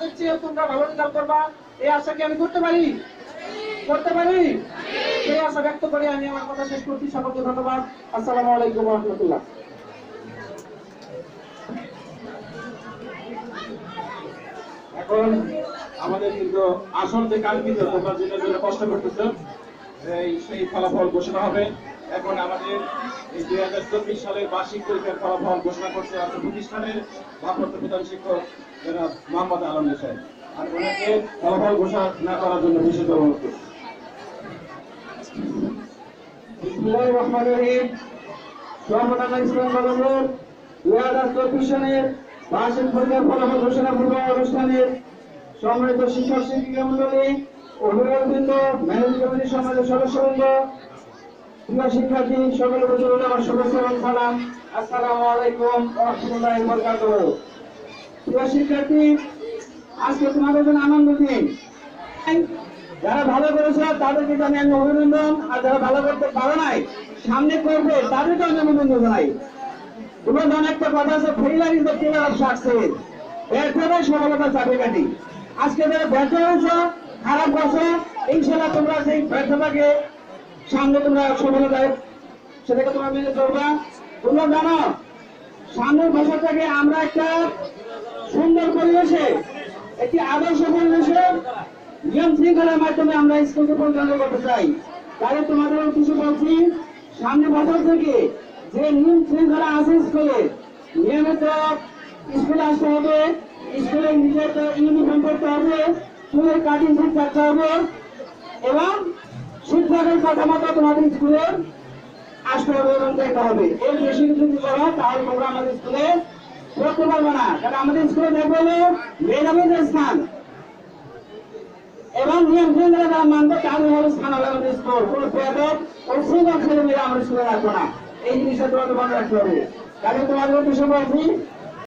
তাদের চেয়ে তোমরা ভালো রেজাল্ট করবা। এই আশা কি আমি করতে পারি? করতে পারি? সেই আশা ব্যক্ত করে আমি আমার কথা শেষ করছি। সকলকে ধন্যবাদ। আসসালামু আলাইকুম রহমতুল্লাহ। এখন আমাদের কিন্তু আসল যে কাঙ্ক্ষিত তোমরা জন্য কষ্ট করতেছো, এই সেই ফলাফল ঘোষণা হবে। এখন আমাদের এই দুই হাজার চব্বিশ সালের বার্ষিক পরীক্ষার ফলাফল ঘোষণা করছে আছে প্রতিষ্ঠানের ভারপ্রাপ্ত প্রধান শিক্ষক যারা মোহাম্মদ আলম সাহেব। আর ওনাকে ফলাফল ঘোষণা করার জন্য বিশেষ অনুরোধ করছি। সম্মানিত শিক্ষক শিক্ষিকা মন্ডলী অভিভাবকবৃন্দ সমাজের সদস্যবৃন্দ যারা ভালো করেছে, তাদেরকে জানি আমি অভিনন্দন। আর যারা ভালো করতে পারে নাই, সামনে করবে তাদেরকে আমি অভিনন্দন জানাই। তোমার একটা কথা আছে, failure is the killer of success ব্যর্থতাই সফলতার আজকে যারা ব্যর্থ হয়েছে, খারাপ করছ ইনশাল্লাহ তোমরা সেই ব্যর্থতাকে সামনে তোমরা সফলতায় সেটাকে তোমরা মেনে চলবা তোমরা জানো, সামনের বছরটাকে আমরা একটা সুন্দর পরিবেশে, একটি আদর্শ পরিবেশে নিয়ম শৃঙ্খলার মাধ্যমে আমরা স্কুলকে পরিচালনা করতে চাই। তাহলে তোমাদের কিছু বলছি। সামনে বছর থেকে যে নিয়ম শৃঙ্খলা আছে স্কুলে নিয়মিত স্কুলে আসতে হবে স্কুলে নিজের ইউনিফর্ম করতে হবে স্কুলের কাটিং ঠিক থাকতে হবে, এবং শিক্ষকের কথা মতো তোমাদের স্কুলে আসতে হবে এবং দেখতে হবে। এর বেশি কিছু যদি করো তাহলে তোমরা আমাদের স্কুলে পড়তে পারবে না। কারণ আমাদের স্কুলে দেখবে হলো মেধাবীদের স্থান। এবং শৃঙ্খলা যারা মানবে, তাদের হবে স্থান হবে আমাদের স্কুল। কোনো বেদক ও শৃঙ্খল ছেলে মেয়েরা আমাদের স্কুলে রাখব না। এই জিনিসটা তোমাদের মনে রাখতে হবে। কারণ তোমাদের উদ্দেশ্য বলছি